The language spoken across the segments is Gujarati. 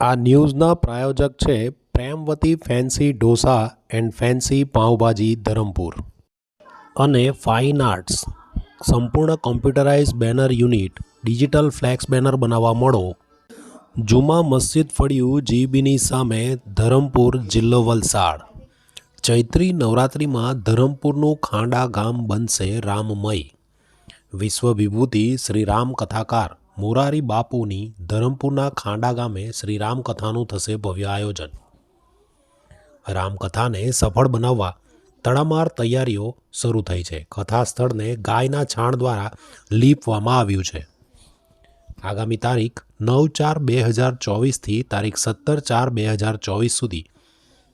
આ ન્યૂઝના પ્રાયોજક છે Premvati fancy dosa and fancy pav bhaji Dharampur. અને ફાઇન આર્ટ્સ. સંપૂર્ણ computerise banner unit, digital flex banner બનાવવા મળો. જુમા મસ્જિદ ફળિયું જીબીની સામે ધરમપુર જિલ્લો વલસાડ. ચૈત્રી નવરાત્રિમાં ધરમપુરનું ખાંડા ગામ બનશે રામમય. વિશ્વ વિભૂતિ શ્રી રામ કથાકાર. મોરારી બાપુની ધરમપુરના ખાંડા ગામે શ્રી રામકથાનું થશે ભવ્ય આયોજન. રામકથાને સફળ બનાવવા તડામાર તૈયારીઓ શરૂ થઈ છે. કથા સ્થળને ગાયના છાણ દ્વારા લીપવામાં આવ્યું છે. આગામી તારીખ નવ ચાર બે હજાર ચોવીસથી તારીખ સત્તર ચાર બે હજાર ચોવીસ સુધી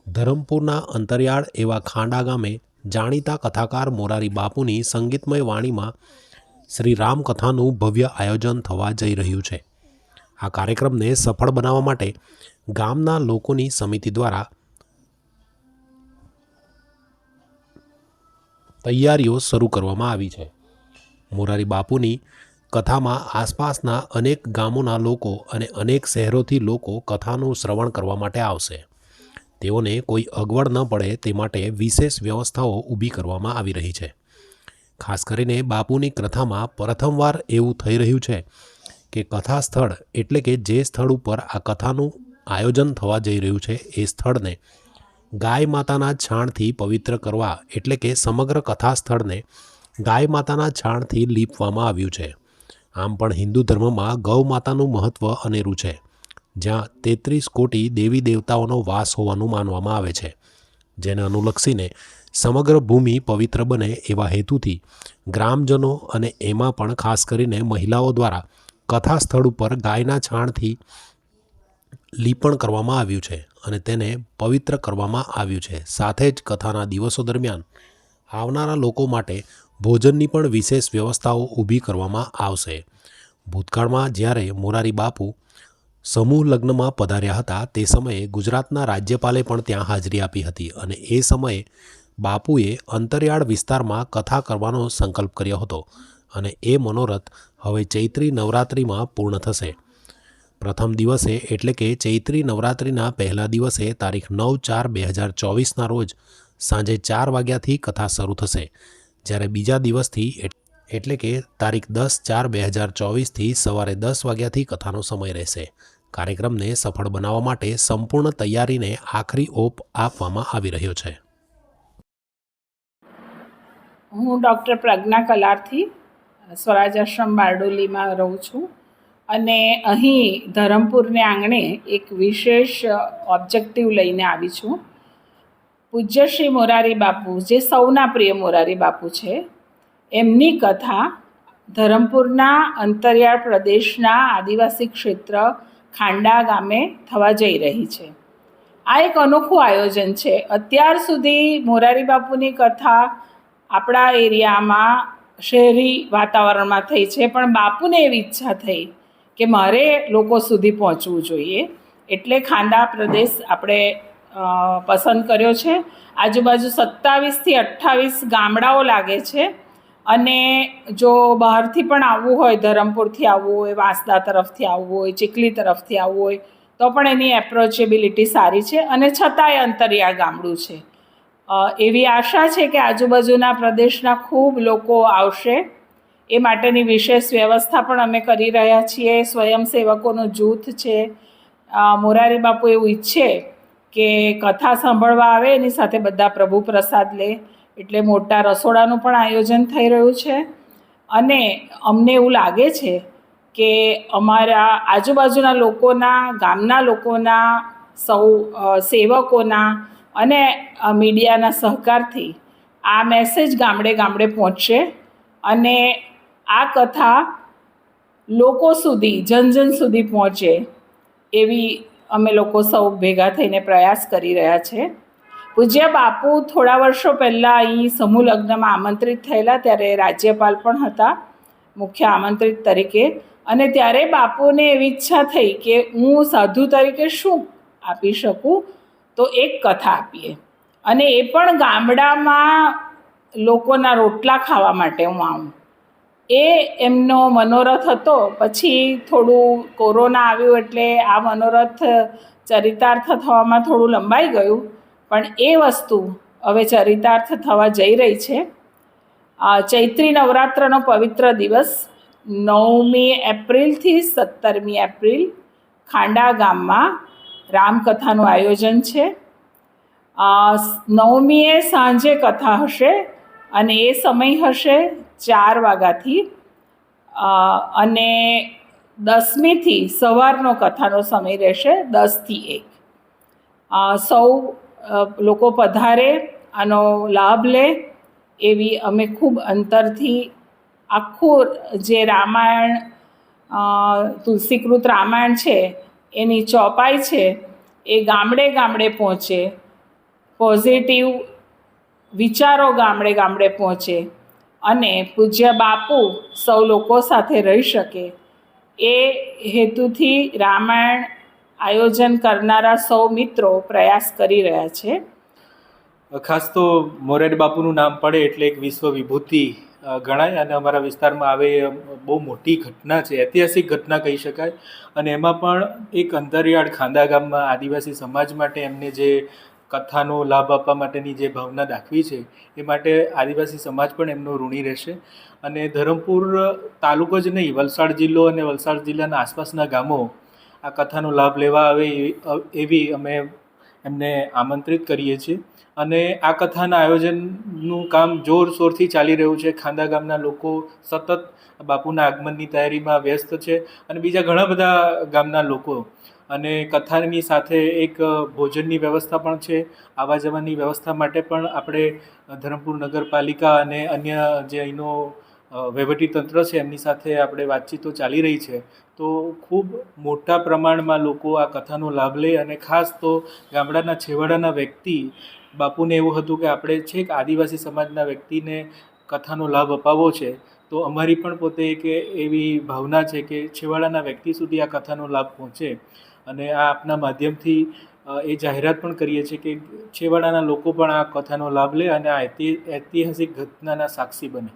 ધરમપુરના અંતરિયાળ એવા ખાંડા ગામે જાણીતા કથાકાર મોરારી બાપુની સંગીતમય વાણીમાં શ્રી રામકથાનું ભવ્ય આયોજન થવા જઈ રહ્યું છે. આ કાર્યક્રમને સફળ બનાવવા માટે ગામના લોકોની સમિતિ દ્વારા તૈયારીઓ શરૂ કરવામાં આવી છે. મોરારી બાપુની કથામાં આસપાસના અનેક ગામોના લોકો અને અનેક શહેરોથી લોકો કથાનું શ્રવણ કરવા માટે આવશે. તેઓને કોઈ અગવડ ન પડે તે માટે વિશેષ વ્યવસ્થાઓ ઊભી કરવામાં આવી રહી છે. ખાસ કરીને બાપુની કથામાં પ્રથમવાર એવું થઈ રહ્યું છે કે કથા સ્થળ એટલે કે જે સ્થળ ઉપર આ કથાનું આયોજન થવા જઈ રહ્યું છે એ સ્થળને ગાય માતાના છાણથી પવિત્ર કરવા એટલે કે સમગ્ર કથા સ્થળને ગાય માતાના છાણથી લીપવામાં આવ્યું છે. આમ પણ હિન્દુ ધર્મમાં ગૌ માતાનું મહત્ત્વ અનેરું છે, જ્યાં તેત્રીસ કોટી દેવી દેવતાઓનો વાસ હોવાનું માનવામાં આવે છે, જેને અનુલક્ષીને સમગ્ર ભૂમિ પવિત્ર બને એવા હેતુથી ગ્રામજનો અને એમાં પણ ખાસ કરીને મહિલાઓ દ્વારા કથા સ્થળ ઉપર ગાયના છાણથી લીપણ કરવામાં આવ્યું છે અને તેને પવિત્ર કરવામાં આવ્યું છે. સાથે જ કથાના દિવસો દરમિયાન આવનારા લોકો માટે ભોજનની પણ વિશેષ વ્યવસ્થાઓ ઊભી કરવામાં આવશે. ભૂતકાળમાં જ્યારે મોરારી બાપુ સમૂહ લગ્નમાં પધાર્યા હતા, તે સમયે ગુજરાતના રાજ્યપાલે પણ ત્યાં હાજરી આપી હતી અને એ સમયે બાપુએ અંતરિયાળ વિસ્તારમાં કથા કરવાનો સંકલ્પ કર્યો હતો અને એ મનોરથ હવે ચૈત્રી નવરાત્રિમાં પૂર્ણ થશે. પ્રથમ દિવસે એટલે કે ચૈત્રી નવરાત્રિના પહેલા દિવસે તારીખ નવ ચાર બે હજાર ચોવીસના રોજ સાંજે ચાર વાગ્યાથી કથા શરૂ થશે. જ્યારે બીજા દિવસથી એટ- એટલે કે તારીખ દસ ચાર બે હજાર ચોવીસથી સવારે દસ વાગ્યાથી કથાનો સમય રહેશે. કાર્યક્રમને સફળ બનાવવા માટે સંપૂર્ણ તૈયારીને આખરી ઓપ આપવામાં આવી રહ્યો છે. હું ડૉક્ટર પ્રજ્ઞા કલારથી, સ્વરાજ આશ્રમ બારડોલીમાં રહું છું. અને અહીં ધરમપુરને આંગણે એક વિશેષ ઓબ્જેક્ટિવ લઈને આવી છું. પૂજ્ય શ્રી મોરારી બાપુ, જે સૌના પ્રિય મોરારી બાપુ છે, એમની કથા ધરમપુરના અંતરિયાળ પ્રદેશના આદિવાસી ક્ષેત્ર ખાંડા ગામે થવા જઈ રહી છે. આ એક અનોખું આયોજન છે. અત્યાર સુધી મોરારી બાપુની કથા આપણા એરિયામાં શહેરી વાતાવરણમાં થઈ છે, પણ બાપુને એવી ઈચ્છા થઈ કે મારે લોકો સુધી પહોંચવું જોઈએ. એટલે ખાંડા પ્રદેશ આપણે પસંદ કર્યો છે. આજુબાજુ સત્તાવીસથી અઠ્ઠાવીસ ગામડાઓ લાગે છે અને જો બહારથી પણ આવવું હોય, ધરમપુરથી આવવું હોય, વાંસદા તરફથી આવવું હોય, ચીખલી તરફથી આવવું હોય, તો પણ એની એપ્રોચેબિલિટી સારી છે અને છતાંય અંતરિયાળ ગામડું છે. એવી આશા છે કે આજુબાજુના પ્રદેશના ખૂબ લોકો આવશે. એ માટેની વિશેષ વ્યવસ્થા પણ અમે કરી રહ્યા છીએ. સ્વયંસેવકોનું જૂથ છે. મોરારી બાપુ એવું ઈચ્છે કે કથા સાંભળવા આવે, એની સાથે બધા પ્રભુ પ્રસાદ લે. એટલે મોટા રસોડાનું પણ આયોજન થઈ રહ્યું છે. અને અમને એવું લાગે છે કે અમારા આજુબાજુના લોકોના, ગામના લોકોના, સૌ સેવકોના અને મીડિયાના સહકારથી આ મેસેજ ગામડે ગામડે પહોંચશે અને આ કથા લોકો સુધી, જન જન સુધી પહોંચે એવી અમે લોકો સૌ ભેગા થઈને પ્રયાસ કરી રહ્યા છે. પૂજ્ય બાપુ થોડા વર્ષો પહેલાં અહીં સમૂહ લગ્નમાં આમંત્રિત થયેલા, ત્યારે રાજ્યપાલ પણ હતા, મુખ્ય આમંત્રિત તરીકે. અને ત્યારે બાપુને એવી ઈચ્છા થઈ કે હું સાધુ તરીકે શું આપી શકું? તો એક કથા આપીએ. અને એ પણ ગામડામાં લોકોના રોટલા ખાવા માટે હું આવું. એ એમનો મનોરથ હતો. પછી થોડું કોરોના આવ્યું એટલે આ મનોરથ ચરિતાર્થ થવામાં થોડું લંબાઈ ગયું. પણ એ વસ્તુ હવે ચરિતાર્થ થવા જઈ રહી છે. ચૈત્રી નવરાત્રનો પવિત્ર દિવસ નવમી એપ્રિલથી સત્તરમી એપ્રિલ ખાંડા ગામમાં રામકથાનું આયોજન છે. નવમીએ સાંજે કથા હશે અને એ સમય હશે ચાર વાગ્યાથી. અને દસમીથી સવારનો કથાનો સમય રહેશે દસથી એક. સૌ લોકો પધારે, આનો લાભ લે એવી અમે ખૂબ અંતરથી આખું જે રામાયણ તુલસીકૃત રામાયણ છે એની ચોપાઈ છે, એ ગામડે ગામડે પહોંચે. પોઝિટિવ વિચારો ગામડે ગામડે પહોંચે અને પૂજ્ય બાપુ સૌ લોકો સાથે રહી શકે. એ હેતુથી રામાયણ આયોજન કરનારા સૌ મિત્રો પ્રયાસ કરી રહ્યા છે. ખાસ તો મોરારી બાપુનું નામ પડે એટલે એક વિશ્વ વિભૂતિ ગણાય અને અમારા વિસ્તારમાં આવે બહુ મોટી ઘટના છે, ઐતિહાસિક ઘટના કહી શકાય. અને એમાં પણ એક અંતરિયાળ ખાંદા ગામમાં આદિવાસી સમાજ માટે એમને જે કથાનો લાભ આપવા માટેની જે ભાવના દાખવી છે, એ માટે આદિવાસી સમાજ પણ એમનો ઋણી રહેશે. અને ધરમપુર તાલુકો જ નહીં, વલસાડ જિલ્લો અને વલસાડ જિલ્લાના આસપાસના ગામો આ કથાનો લાભ લેવા આવે એવી અમે એમને આમંત્રિત કરીએ છીએ. અને આ કથાના આયોજનનું કામ જોરશોરથી ચાલી રહ્યું છે. ખાંદા ગામના લોકો સતત બાપુના આગમનની તૈયારીમાં વ્યસ્ત છે અને બીજા ઘણા બધા ગામના લોકો. અને કથાની સાથે એક ભોજનની વ્યવસ્થા પણ છે. આવવા જવાની વ્યવસ્થા માટે પણ આપણે ધરમપુર નગરપાલિકા અને અન્ય જે અહીંનો અ, વહીવટીતંત્ર છે એમની સાથે આપણે વાતચીતો ચાલી રહી છે. તો ખૂબ મોટા પ્રમાણમાં લોકો આ કથાનો લાભ લે અને ખાસ તો ગામડાના છેવાડાના વ્યક્તિ બાપુને એવું હતું કે આપણે છેક આદિવાસી સમાજના વ્યક્તિને કથાનો લાભ અપાવવો છે. તો અમારી પણ પોતે એક એવી ભાવના છે કે છેવાડાના વ્યક્તિ સુધી આ કથાનો લાભ પહોંચે. અને આ આપના માધ્યમથી એ જાહેરાત પણ કરીએ છીએ કે છેવાડાના લોકો પણ આ કથાનો લાભ લે અને આ ઐતિહાસિક ઘટનાના સાક્ષી બને.